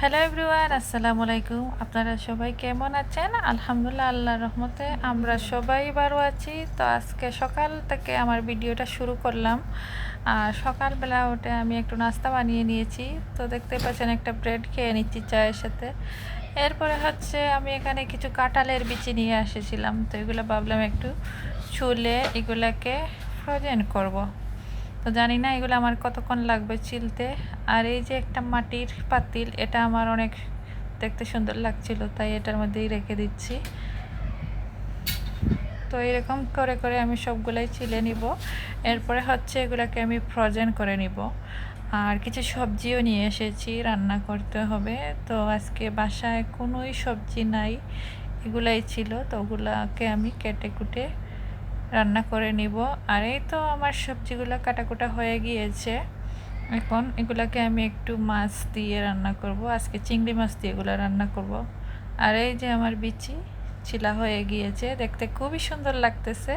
Hello everyone আসসালামু আলাইকুম আপনারা সবাই কেমন আছেন? আলহামদুলিল্লাহ, আল্লাহর রহমতে আমরা সবাই ভালো আছি। তো আজকে সকাল থেকে আমার ভিডিওটা শুরু করলাম। আর সকালবেলা উঠে আমি একটু নাস্তা বানিয়ে নিয়েছি। তো দেখতে পাচ্ছেন একটা ব্রেড খেয়ে নিচ্ছি চায়ের সাথে। এরপরে হচ্ছে আমি এখানে কিছু কাঁঠালের বিচি নিয়ে এসেছিলাম। তো এগুলো ভাবলাম একটু চুলে এগুলাকে ফ্রোজেন করব। তো জানি না, এগুলো আমার কতক্ষণ লাগবে চিলতে। আর এই যে একটা মাটির পাতিল, এটা আমার অনেক দেখতে সুন্দর লাগছিল, তাই এটার মধ্যেই রেখে দিচ্ছি। তো এরকম করে করে আমি সবগুলাই চিলে নিব। এরপরে হচ্ছে এগুলোকে আমি ফ্রোজেন করে নিব। আর কিছু সবজিও নিয়ে এসেছি, রান্না করতে হবে। তো আজকে বাসায় কোনোই সবজি নাই, এগুলাই ছিল। তো ওগুলাকে আমি কেটে কুটে রান্না করে নিব। আর এই তো আমার সবজিগুলো কাটাকুটা হয়ে গিয়েছে। এখন এগুলাকে আমি একটু মাছ দিয়ে রান্না করব। আজকে চিংড়ি মাছ দিয়ে এগুলো রান্না করব। আর এই যে আমার বিচি, ছিলা হয়ে গিয়েছে। দেখতে খুবই সুন্দর লাগতেছে।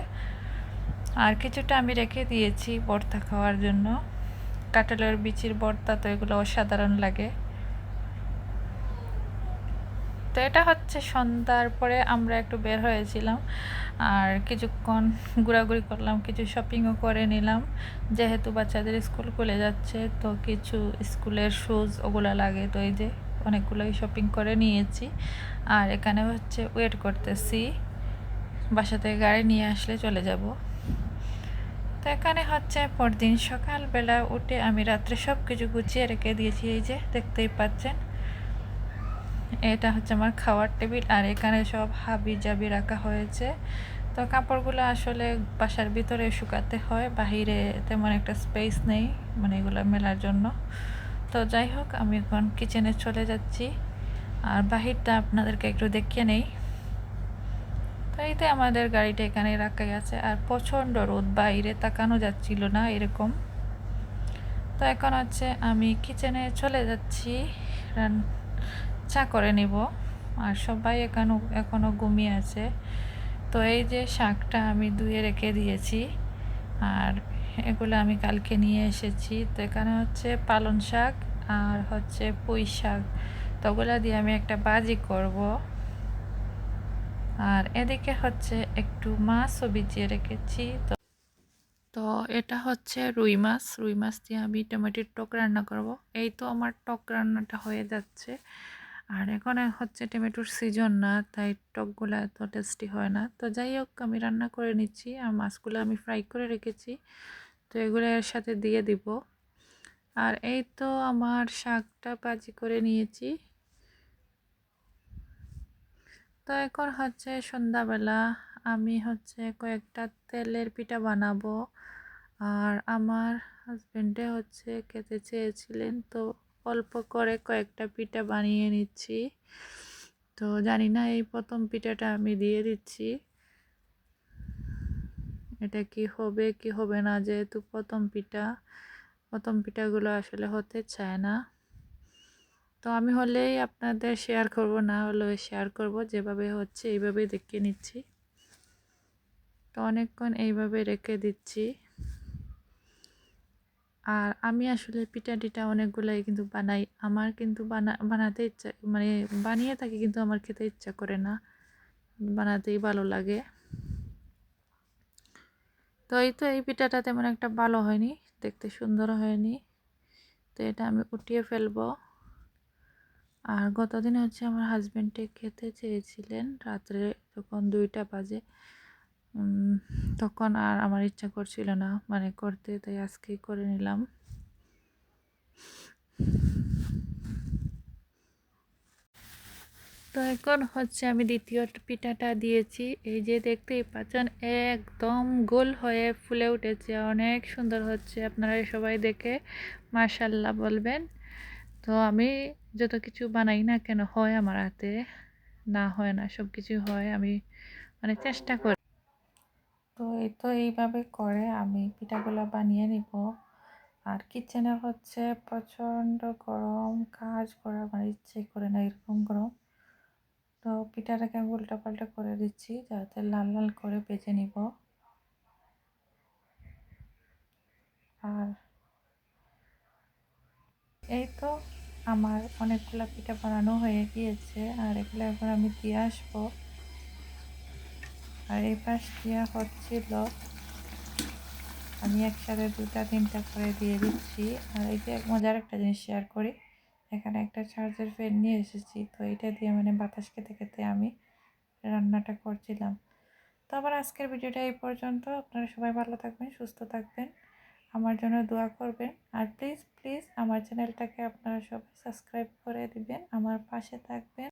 আর কিছুটা আমি রেখে দিয়েছি বর্তা খাওয়ার জন্য। কাঁঠালের বিচির বর্তা তো এগুলো অসাধারণ লাগে। তো এটা হচ্ছে সন্ধ্যার পরে আমরা একটু বের হয়েছিলাম আর কিছুক্ষণ ঘোরাঘুরি করলাম, কিছু শপিংও করে নিলাম। যেহেতু বাচ্চাদের স্কুল খুলে যাচ্ছে, তো কিছু স্কুলের শুজ ওগুলো লাগে, তো এই যে অনেকগুলোই শপিং করে নিয়েছি। আর এখানে হচ্ছে ওয়েট করতেছি, বাসা থেকে গাড়ি নিয়ে আসলে চলে যাব। তো এখানে হচ্ছে পরদিন সকালবেলা উঠে আমি রাত্রে সব কিছু গুছিয়ে রেখে দিয়েছি, এই যে দেখতেই পাচ্ছেন। এটা হচ্ছে আমার খাওয়ার টেবিল, আর এখানে সব হাবি জাবি রাখা হয়েছে। তো কাপড়গুলো আসলে বাসার ভিতরে শুকাতে হয়, বাহিরে তেমন একটা স্পেস নেই মানে এগুলো মেলার জন্য। তো যাই হোক, আমি এখন কিচেনে চলে যাচ্ছি। আর বাহিরটা আপনাদেরকে একটু দেখিয়ে নেই। তো এইতে আমাদের গাড়িটা এখানে রাখাই আছে, আর প্রচণ্ড রোদ, বাইরে তাকানো যাচ্ছিল না এরকম। তো এখন হচ্ছে আমি কিচেনে চলে যাচ্ছি। চা করে নিব। আর সবাই এখনও এখনও ঘুমিয়ে আছে। তো এই যে শাকটা আমি ধুয়ে রেখে দিয়েছি। আর এগুলো আমি কালকে নিয়ে এসেছি। তো এখানে হচ্ছে পালন শাক আর হচ্ছে পুঁই শাক। তো ওগুলো দিয়ে আমি একটা বাজি করব। আর এদিকে হচ্ছে একটু মাছও ভিজিয়ে রেখেছি। তো তো এটা হচ্ছে রুই মাছ। রুই মাছ দিয়ে আমি টমেটোর টক রান্না করব। এই তো আমার টক রান্নাটা হয়ে যাচ্ছে। আর এখন হচ্ছে টমেটোর সিজন না, তাই টকগুলো এত টেস্টি হয় না। তো যাই হোক, আমি রান্না করে নিচ্ছি। আর মাছগুলো আমি ফ্রাই করে রেখেছি। তো এগুলো এর সাথে দিয়ে দিব। আর এই তো আমার শাকটা পাজি করে নিয়েছি। তো এখন হচ্ছে সন্ধ্যাবেলা আমি হচ্ছে কয়েকটা তেলের পিঠা বানাবো। আর আমার হাজব্যান্ডে হচ্ছে খেতে চেয়েছিলেন, তো অল্প করে কয়েকটা পিঠা বানিয়ে নিচ্ছি। তো জানি না এই প্রথম পিঠাটা আমি দিয়ে দিচ্ছি। এটা কি হবে কি হবে না, যেহেতু প্রথম পিঠা, প্রথম পিঠাগুলো আসলে হতে চায় না। তো আমি হলেই আপনাদের শেয়ার করব, না হলেও শেয়ার করব, যেভাবে হচ্ছে এইভাবেই দেখিয়ে নিচ্ছি। তো অনেকক্ষণ এইভাবে রেখে দিচ্ছি। আর আমি আসলে পিঠা টিটা অনেকগুলাই কিন্তু বানাই। আমার কিন্তু বানা, বানাতে ইচ্ছা মানে বানিয়ে থাকি কিন্তু আমার খেতে ইচ্ছা করে না। বানাতেই ভালো লাগে। তো এই তো এই পিঠাটা তেমন একটা ভালো হয়নি, দেখতে সুন্দর হয়নি। তো এটা আমি উঠিয়ে ফেলব। আর গতদিন হচ্ছে আমার হাজব্যান্ডে খেতে চেয়েছিলেন, রাত্রে যখন দুইটা বাজে তখন আর আমার ইচ্ছা করছিল না। মানে করতে, তাই আজকেই করে নিলাম। তো এখন হচ্ছে আমি দ্বিতীয় পিঠাটা দিয়েছি। এই যে দেখতেই পাচ্ছেন, একদম গোল হয়ে ফুলে উঠেছে। অনেক সুন্দর হচ্ছে, আপনারা সবাই দেখে মার্শাল্লাহ বলবেন। তো আমি যত কিছু বানাই না কেন, হয় আমার হাতে, না হয় না সব কিছু হয়, আমি মানে চেষ্টা করি। তো এই তো এইভাবে করে আমি পিঠাগুলো বানিয়ে নিব। আর কিচেনে হচ্ছে প্রচণ্ড গরম, কাজ করা আমার ইচ্ছে করে না এরকম গরম। তো পিঠাটাকে আমি উল্টা পাল্টা করে দিচ্ছি যাতে লাল লাল করে বেজে নিব। আর এই তো আমার অনেকগুলো পিঠা বানানো হয়ে গিয়েছে, আর এগুলো এখন আমি দিয়ে আসব। আর এই পাশ দিয়া হচ্ছিল, আমি একসাথে দুটা, তিনটা করে দিয়ে দিচ্ছি। আর এই যে মজার একটা জিনিস শেয়ার করি, এখানে একটা চার্জার ফ্যান নিয়ে এসেছি, তো এটা দিয়ে মানে বাতাস খেতে খেতে আমি রান্নাটা করছিলাম। তো আবার আজকের ভিডিওটা এই পর্যন্ত। আপনারা সবাই ভালো থাকবেন, সুস্থ থাকবেন, আমার জন্য দোয়া করবেন। আর প্লিজ প্লিজ আমার চ্যানেলটাকে আপনারা সবাই সাবস্ক্রাইব করে দিবেন, আমার পাশে থাকবেন।